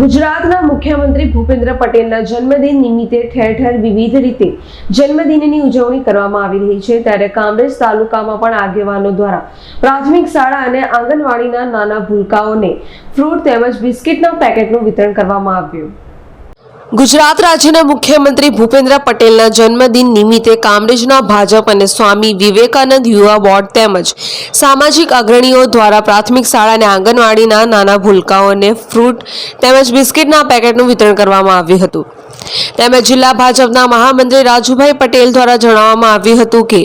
ગુજરાતના મુખ્યમંત્રી ભૂપેન્દ્ર પટેલના જન્મદિન નિમિત્તે ઠેર ઠેર વિવિધ રીતે જન્મદિનની ઉજવણી કરવામાં આવી રહી છે. ત્યારે કામરેજ તાલુકામાં પણ આગેવાનો દ્વારા પ્રાથમિક શાળા અને આંગણવાડીના નાના ભૂલકાઓને ફ્રૂટ તેમજ બિસ્કિટના પેકેટનું વિતરણ કરવામાં આવ્યું. ગુજરાત રાજ્યના મુખ્યમંત્રી ભૂપેન્દ્ર પટેલના જન્મદિન નિમિત્તે કામરેજના ભાજપ અને સ્વામી વિવેકાનંદ યુવા બોર્ડ તેમજ સામાજિક અગ્રણીઓ દ્વારા પ્રાથમિક શાળા અને આંગણવાડીના નાના ભૂલકાઓને ફ્રૂટ તેમજ બિસ્કિટના પેકેટનું વિતરણ કરવામાં આવ્યું હતું. તેમજ જિલ્લા ભાજપના મહામંત્રી રાજુભાઈ પટેલ દ્વારા જણાવવામાં આવ્યું હતું કે,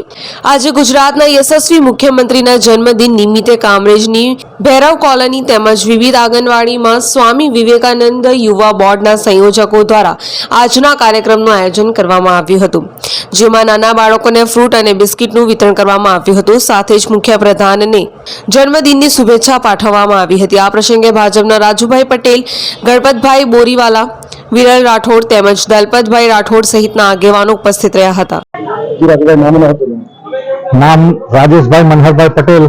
આજે ગુજરાતના યશસ્વી મુખ્યમંત્રીના જન્મદિન નિમિત્તે કામરેજની ભૈરવ કોલોની તેમજ વિવિધ આંગણવાડીમાં સ્વામી વિવેકાનંદ યુવા બોર્ડના સંયોજકો દ્વારા આજના કાર્યક્રમનું આયોજન કરવામાં આવ્યું હતું. જેમાં નાના બાળકોને ફ્રૂટ અને બિસ્કિટનું વિતરણ કરવામાં આવ્યું હતું. સાથે જ મુખ્યપ્રધાનને જન્મદિનની શુભેચ્છા પાઠવવામાં આવી હતી. આ પ્રસંગે ભાજપના રાજુભાઈ પટેલ ગણપતભાઈ બોરીવાલા વિરલ રાઠોડ તેમજ દલપતભાઈ રાઠોડ સહિતના આગેવાનો ઉપસ્થિત રહ્યા હતા. નામ નામ રાજેશભાઈ મનહરભાઈ પટેલ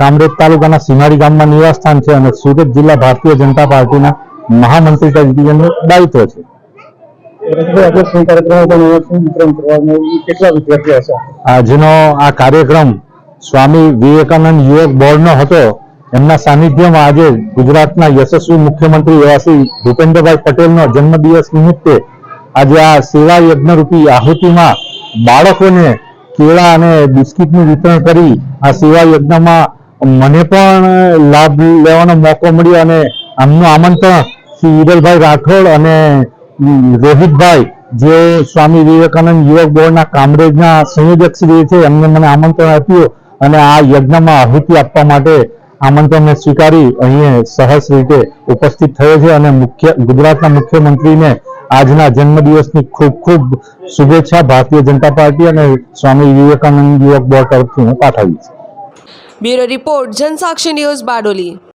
કામરેજ તાલુકાના સીમાડી ગામમાં નિવાસ સ્થાન છે અને સુરત જિલ્લા ભારતીય જનતા પાર્ટીના મહામંત્રી તરીકેનું દાયિત્વ છે. આજે કાર્યક્રમ આજનો આ કાર્યક્રમ સ્વામી વિવેકાનંદ યુવક બોર્ડનો હતો. એમના સાનિધ્યમાં આજે ગુજરાતના યશસ્વી મુખ્યમંત્રી એવા શ્રી ભૂપેન્દ્રભાઈ પટેલનો જન્મદિવસ નિમિત્તે આજે આ સેવા યજ્ઞ રૂપી આહુતિમાં બાળકોને કેળા અને બિસ્કિટનું વિતરણ કરી આ સેવા યજ્ઞમાં મને પણ લાભ લેવાનો મોકો મળ્યો અને આમનું આમંત્રણ શ્રી ઈરલભાઈ રાઠોડ અને રોહિતભાઈ, જે સ્વામી વિવેકાનંદ યુવક બોર્ડના કામરેજના સંયોજક શ્રી છે, એમને મને આમંત્રણ આપ્યું અને આ યજ્ઞમાં આહુતિ આપવા માટે આમંત્રણને સ્વીકારી અહીં સહસ રીતે ઉપસ્થિત થયો છે અને મુખ્ય, ગુજરાતના મુખ્યમંત્રીને આજના જન્મદિવસની ખૂબ ખૂબ શુભેચ્છા ભારતીય જનતા પાર્ટી અને સ્વામી વિવેકાનંદ યુવક બોર્ડ તરફથી હું પાઠવી bureau report Jansakshi news Bardoli.